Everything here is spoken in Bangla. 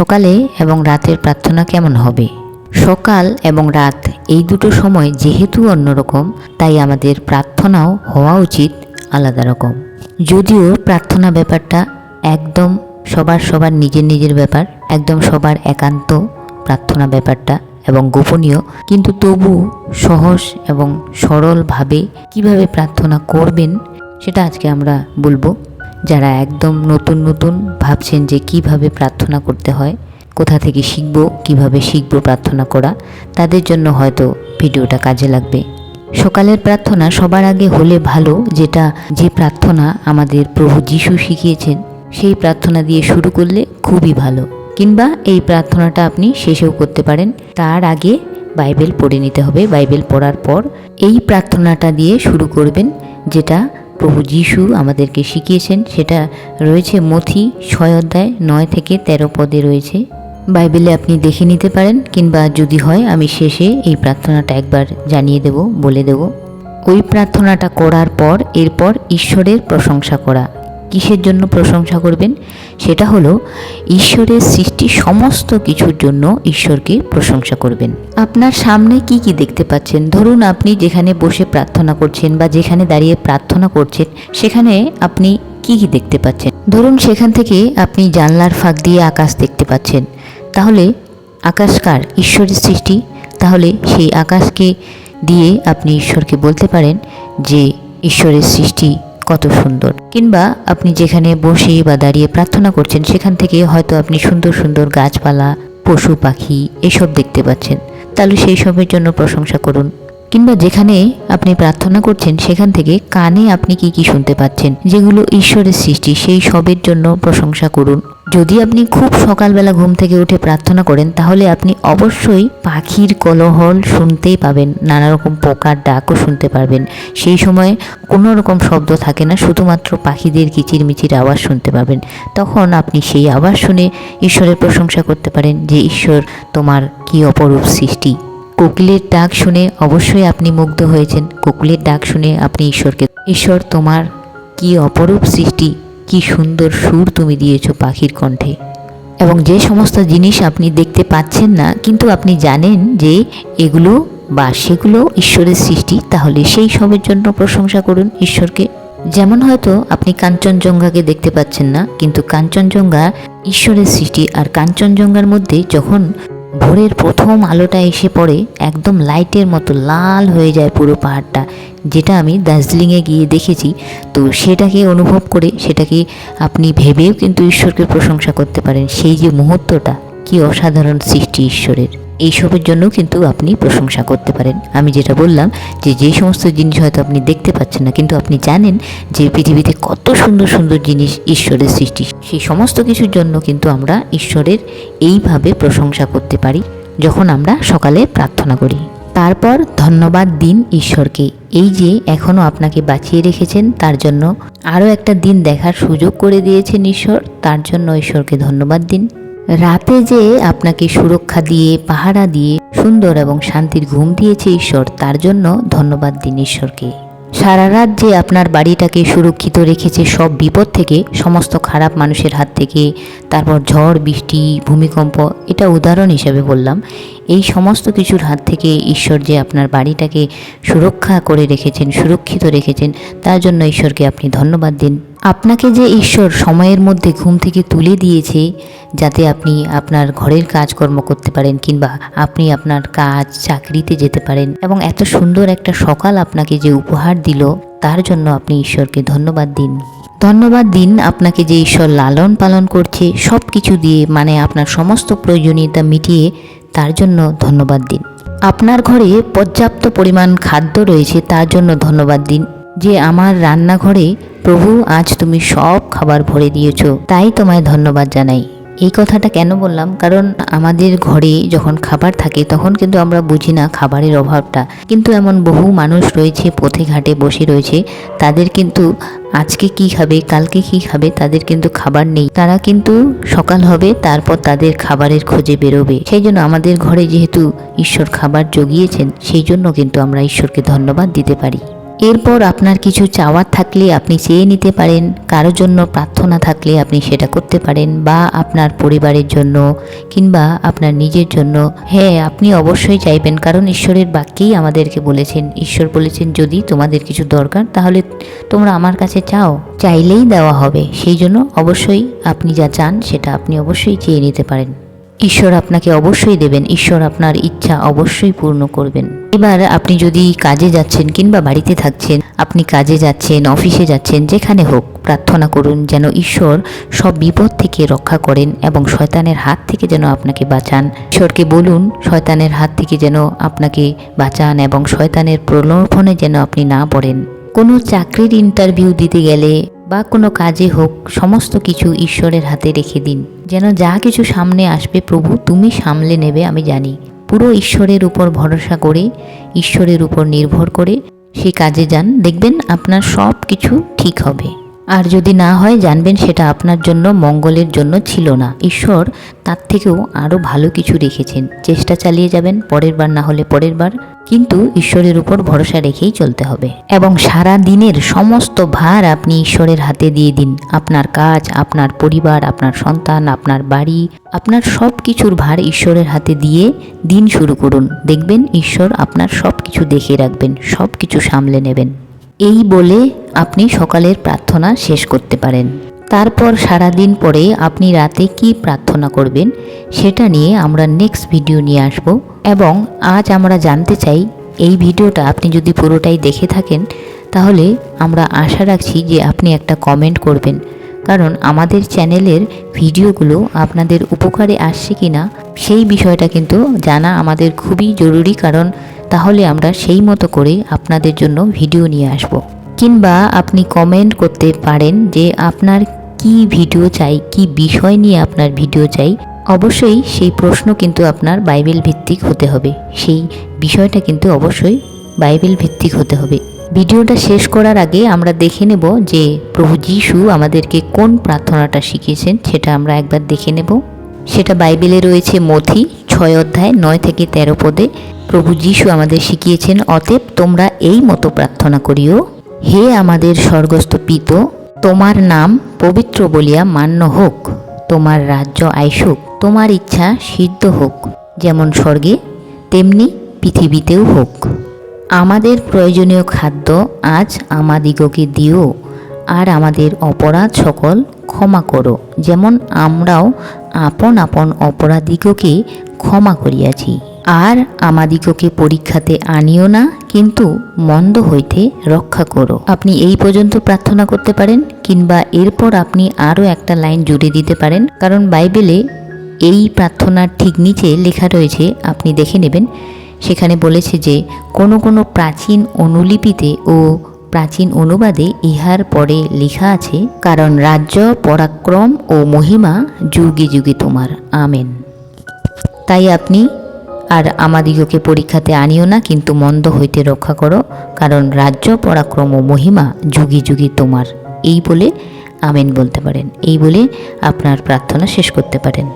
সকালে এবং রাতের প্রার্থনা কেমন হবে? সকাল এবং রাত এই দুটো সময় যেহেতু অন্যরকম, তাই আমাদের প্রার্থনাও হওয়া উচিত আলাদা রকম। যদিও প্রার্থনা ব্যাপারটা একদম সবার সবার নিজের নিজের ব্যাপার, একদম সবার একান্ত প্রার্থনা ব্যাপারটা এবং গোপনীয়, কিন্তু তবু সহজ এবং সরলভাবে কীভাবে প্রার্থনা করবেন, সেটা আজকে আমরা বলব। যারা একদম নতুন নতুন ভাবছেন যে কীভাবে প্রার্থনা করতে হয়, কোথা থেকে শিখব, কীভাবে শিখব প্রার্থনা করা, তাদের জন্য হয়তো ভিডিওটা কাজে লাগবে। সকালের প্রার্থনা সবার আগে হলে ভালো, যেটা যে প্রার্থনা আমাদের প্রভু যিশু শিখিয়েছেন, সেই প্রার্থনা দিয়ে শুরু করলে খুবই ভালো। কিংবা এই প্রার্থনাটা আপনি শেষেও করতে পারেন। তার আগে বাইবেল পড়ে নিতে হবে। বাইবেল পড়ার পর এই প্রার্থনাটা দিয়ে শুরু করবেন, যেটা প্রভু যিশু আমাদেরকে শিখিয়েছেন, সেটা রয়েছে মথি ছয় অধ্যায় নয় থেকে তেরো পদে রয়েছে। বাইবেলে আপনি দেখে নিতে পারেন, কিংবা যদি হয়, আমি শেষে এই প্রার্থনাটা একবার জানিয়ে দেব, বলে দেব। ওই প্রার্থনাটা করার পর, এরপর ঈশ্বরের প্রশংসা করা। কিসের জন্য প্রশংসা করবেন? সেটা হলো, ঈশ্বরের সৃষ্টি সমস্ত কিছুর জন্য ঈশ্বরকে প্রশংসা করবেন। আপনার সামনে কি কি দেখতে পাচ্ছেন? ধরুন আপনি যেখানে বসে প্রার্থনা করছেন বা যেখানে দাঁড়িয়ে প্রার্থনা করছেন, সেখানে আপনি কি কি দেখতে পাচ্ছেন? ধরুন সেখান থেকে আপনি জানলার ফাঁক দিয়ে আকাশ দেখতে পাচ্ছেন। তাহলে আকাশকার ঈশ্বরের সৃষ্টি। তাহলে সেই আকাশকে দিয়ে আপনি ঈশ্বরকে বলতে পারেন যে, ঈশ্বরের সৃষ্টি কত সুন্দর। কিংবা আপনি যেখানে বসে বা দাঁড়িয়ে প্রার্থনা করছেন, সেখান থেকে হয়তো আপনি সুন্দর সুন্দর গাছপালা, পশু পাখি এসব দেখতে পাচ্ছেন। তাহলে সেই সবের জন্য প্রশংসা করুন। কিংবা যেখানে আপনি প্রার্থনা করছেন, সেখান থেকে কানে আপনি কি কি শুনতে পাচ্ছেন, যেগুলো ঈশ্বরের সৃষ্টি, সেই সবের জন্য প্রশংসা করুন। যদি আপনি খুব সকালবেলা ঘুম থেকে উঠে প্রার্থনা করেন, তাহলে আপনি অবশ্যই পাখির কলহল শুনতেই পাবেন নানা রকম পোকার ডাকও শুনতে পারবেন। সেই সময় কোনো রকম শব্দ থাকে না, শুধুমাত্র পাখিদের কিচিরমিচির আওয়াজ শুনতে পাবেন তখন আপনি সেই আওয়াজ শুনে ঈশ্বরের প্রশংসা করতে পারেন যে, ঈশ্বর, তোমার কি অপরূপ সৃষ্টি? কোকিলের ডাক শুনে অবশ্যই আপনি মুগ্ধ হয়েছেন। কোকিলের ডাক শুনে আপনি ঈশ্বরকে, ঈশ্বর, তোমার কি অপরূপ সৃষ্টি? কি সুন্দর সুর তুমি দিয়েছ পাখির কণ্ঠে। এবং যে সমস্ত জিনিস আপনি দেখতে পাচ্ছেন না, কিন্তু আপনি জানেন যে এগুলো বা সেগুলো ঈশ্বরের সৃষ্টি, তাহলে সেই সবের জন্য প্রশংসা করুন ঈশ্বরকে। যেমন হয়তো আপনি কাঞ্চনজঙ্ঘাকে দেখতে পাচ্ছেন না, কিন্তু কাঞ্চনজঙ্ঘা ঈশ্বরের সৃষ্টি আর কাঞ্চনজঙ্ঘার মধ্যে যখন ভোরের প্রথম আলোটা এসে পড়ে একদম লাইটের মতো লাল হয়ে যায় পুরো পাহাড়টা, যেটা আমি দার্জিলিংয়ে গিয়ে দেখেছি। তো সেটাকে অনুভব করে সেটাকে আপনি ভেবেও কিন্তু ঈশ্বরকে প্রশংসা করতে পারেন। সেই যে মুহূর্তটা, কি অসাধারণ সৃষ্টি ঈশ্বরের। এইসবের জন্য কিন্তু আপনি প্রশংসা করতে পারেন। আমি যেটা বললাম যে যে সমস্ত জিনিস হয়তো আপনি দেখতে পাচ্ছেন না, কিন্তু আপনি জানেন যে পৃথিবীতে কত সুন্দর সুন্দর জিনিস ঈশ্বরের সৃষ্টি। সেই সমস্ত কিছুর জন্য কিন্তু আমরা ঈশ্বরের এইভাবে প্রশংসা করতে পারি, যখন আমরা সকালে প্রার্থনা করি। তারপর ধন্যবাদ দিন ঈশ্বরকে। এই যে এখনও আপনাকে বাঁচিয়ে রেখেছেন, তার জন্য আরও একটা দিন দেখার সুযোগ করে দিয়েছেন ঈশ্বর, তার জন্য ঈশ্বরকে ধন্যবাদ দিন। রাতে যে আপনাকে সুরক্ষা দিয়ে, পাহারা দিয়ে, সুন্দর এবং শান্তির ঘুম দিয়েছে ঈশ্বর, তার জন্য ধন্যবাদ দিন ঈশ্বরকে। সারা রাত যে আপনার বাড়িটাকে সুরক্ষিত রেখেছে সব বিপদ থেকে, সমস্ত খারাপ মানুষের হাত থেকে, তারপর ঝড়, বৃষ্টি, ভূমিকম্প, এটা উদাহরণ হিসেবে বললাম এই সমস্ত কিছুর হাত থেকে ঈশ্বর যে আপনার বাড়িটাকে সুরক্ষা করে রেখেছেন, সুরক্ষিত রেখেছেন, তার জন্য ঈশ্বরকে আপনি ধন্যবাদ দিন। আপনাকে যে ঈশ্বর সময়ের মধ্যে ঘুম থেকে তুলে দিয়েছে, যাতে আপনি আপনার ঘরের কাজকর্ম করতে পারেন কিংবা আপনি আপনার কাজ, চাকরিতে যেতে পারেন এবং এত সুন্দর একটা সকাল আপনাকে যে উপহার দিল, তার জন্য আপনি ঈশ্বরকে ধন্যবাদ দিন। ধন্যবাদ দিন, আপনাকে যে ঈশ্বর লালন পালন করছে সব কিছু দিয়ে মানে আপনার সমস্ত প্রয়োজনীয়তা মিটিয়ে, তার জন্য ধন্যবাদ দিন। আপনার ঘরে পর্যাপ্ত পরিমাণ খাদ্য রয়েছে, তার জন্য ধন্যবাদ দিন। যে আমার রান্নাঘরে, প্রভু, আজ তুমি সব খাবার ভরে দিয়েছ। তাই তোমায় ধন্যবাদ জানাই। এই কথাটা কেন বললাম? কারণ আমাদের ঘরে যখন খাবার থাকে, তখন কিন্তু আমরা বুঝি না খাবারের অভাবটা। কিন্তু এমন বহু মানুষ রয়েছে, পথে ঘাটে বসে রয়েছে। তাদের কিন্তু আজকে কি খাবে, কালকে কি খাবে, তাদের কিন্তু খাবার নেই। তারা কিন্তু সকাল হবে, তারপর তাদের খাবারের খোঁজে বেরোবে। সেই জন্য আমাদের ঘরে যেহেতু ঈশ্বর খাবার জগিয়েছেন, সেই জন্য কিন্তু আমরা ঈশ্বরকে ধন্যবাদ দিতে পারি। এরপর আপনার কিছু চাওয়ার থাকলে আপনি চেয়ে নিতে পারেন, কারোর জন্য প্রার্থনা থাকলে আপনি সেটা করতে পারেন বা আপনার পরিবারের জন্য কিংবা আপনার নিজের জন্য। হ্যাঁ আপনি অবশ্যই চাইবেন, কারণ ঈশ্বরের বাক্যেই আমাদেরকে বলেছেন। ঈশ্বর বলেছেন, যদি তোমাদের কিছু দরকার, তাহলে তোমরা আমার কাছে চাও। চাইলেই দেওয়া হবে। সেই জন্য অবশ্যই আপনি যা চান, সেটা আপনি অবশ্যই চেয়ে নিতে পারেন। ঈশ্বর আপনাকে অবশ্যই দেবেন, ঈশ্বর আপনার ইচ্ছা অবশ্যই পূর্ণ করবেন। এবার আপনি যদি কাজে যাচ্ছেন কিংবা বাড়িতে থাকছেন, আপনি কাজে যাচ্ছেন, অফিসে যাচ্ছেন, যেখানে হোক, প্রার্থনা করুন যেন ঈশ্বর সব বিপদ থেকে রক্ষা করেন এবং শয়তানের হাত থেকে যেন আপনাকে বাঁচান। ঈশ্বরকে বলুন, শয়তানের হাত থেকে যেন আপনাকে বাঁচান এবং শয়তানের প্রলোভনে যেন আপনি না পড়েন। কোনো চাকরির ইন্টারভিউ দিতে গেলে বা কোনো কাজে হোক, সমস্ত কিছু ঈশ্বরের হাতে রেখে দিন। যেন যা কিছু সামনে আসবে প্রভু, তুমি সামলে নেবে, আমি জানি। পুরো ঈশ্বরের উপর ভরসা করে, ঈশ্বরের উপর নির্ভর করে সেই কাজে যান। দেখবেন আপনার সব কিছু ঠিক হবে। আর যদি না হয় জানবেন সেটা আপনার জন্য মঙ্গলের জন্য ছিল না। ঈশ্বর তার থেকেও আরও ভালো কিছু রেখেছেন। চেষ্টা চালিয়ে যাবেন, পরের বার না হলে পরের বার। কিন্তু ঈশ্বরের উপর ভরসা রেখেই চলতে হবে। এবং সারা দিনের সমস্ত ভার আপনি ঈশ্বরের হাতে দিয়ে দিন। আপনার কাজ, আপনার পরিবার, আপনার সন্তান, আপনার বাড়ি, আপনার সব কিছুর ভার ঈশ্বরের হাতে দিয়ে দিন শুরু করুন। দেখবেন ঈশ্বর আপনার সব কিছু দেখে রাখবেন সব কিছু সামলে নেবেন। এই বলে আপনি সকালের প্রার্থনা শেষ করতে পারেন। তারপর সারা দিন পরে আপনি রাতে কি প্রার্থনা করবেন সেটা নিয়ে আমরা নেক্সট ভিডিও নিয়ে আসব এবং আজ আমরা জানতে চাই, এই ভিডিওটা আপনি যদি পুরোটাই দেখে থাকেন, তাহলে আমরা আশা রাখছি যে আপনি একটা কমেন্ট করবেন। কারণ আমাদের চ্যানেলের ভিডিওগুলো আপনাদের উপকারে আসছে কি না সেই বিষয়টা কিন্তু জানা আমাদের খুবই জরুরি। কারণ তাহলে আমরা সেই মতো করে আপনাদের জন্য ভিডিও নিয়ে আসব। কিংবা আপনি কমেন্ট করতে পারেন যে আপনার কি ভিডিও চাই, কি বিষয় নিয়ে আপনার ভিডিও চাই। অবশ্যই সেই প্রশ্ন কিন্তু আপনার বাইবেল ভিত্তিক হতে হবে। সেই বিষয়টা কিন্তু অবশ্যই বাইবেল ভিত্তিক হতে হবে। ভিডিওটা শেষ করার আগে আমরা দেখে নেব যে প্রভু যিশু আমাদেরকে কোন প্রার্থনাটা শিখিয়েছেন, সেটা আমরা একবার দেখে নেব। সেটা বাইবেলে রয়েছে মথি ছয় অধ্যায় নয় থেকে তেরো পদে প্রভু যিশু আমাদের শিখিয়েছেন, অতএব তোমরা এই মতো প্রার্থনা করিও, হে আমাদের স্বর্গস্থ পিত, তোমার নাম পবিত্র বলিয়া মান্য হোক, তোমার রাজ্য আইসুক তোমার ইচ্ছা সিদ্ধ হোক, যেমন স্বর্গে, তেমনি পৃথিবীতেও হোক। আমাদের প্রয়োজনীয় খাদ্য আজ আমাদিগকে দিও, আর আমাদের অপরাধ সকল ক্ষমা করো, যেমন আমরাও আপন আপন অপরাধীগকে ক্ষমা করিয়াছি। আর আমাদিগকে পরীক্ষাতে আনিও না, কিন্তু মন্দ হইতে রক্ষা করো। আপনি এই পর্যন্ত প্রার্থনা করতে পারেন, কিংবা এরপর আপনি আরও একটা লাইন জুড়ে দিতে পারেন, কারণ বাইবেলে এই প্রার্থনার ঠিক নিচে লেখা রয়েছে, আপনি দেখে নেবেন। সেখানে বলেছে যে, কোনো কোনো প্রাচীন অনুলিপিতে ও প্রাচীন অনুবাদে ইহার পরে লেখা আছে, কারণ রাজ্য, পরাক্রম ও মহিমা যুগে যুগে তোমার। আমেন। তাই আপনি আর আমাদিগকে পরীক্ষাতে আনিও না, কিন্তু মন্দ হইতে রক্ষা করো, কারণ রাজ্য, পরাক্রম ও মহিমা যুগে যুগে তোমার। এই বলে আমেন বলতে পারেন। এই বলে আপনার প্রার্থনা শেষ করতে পারেন।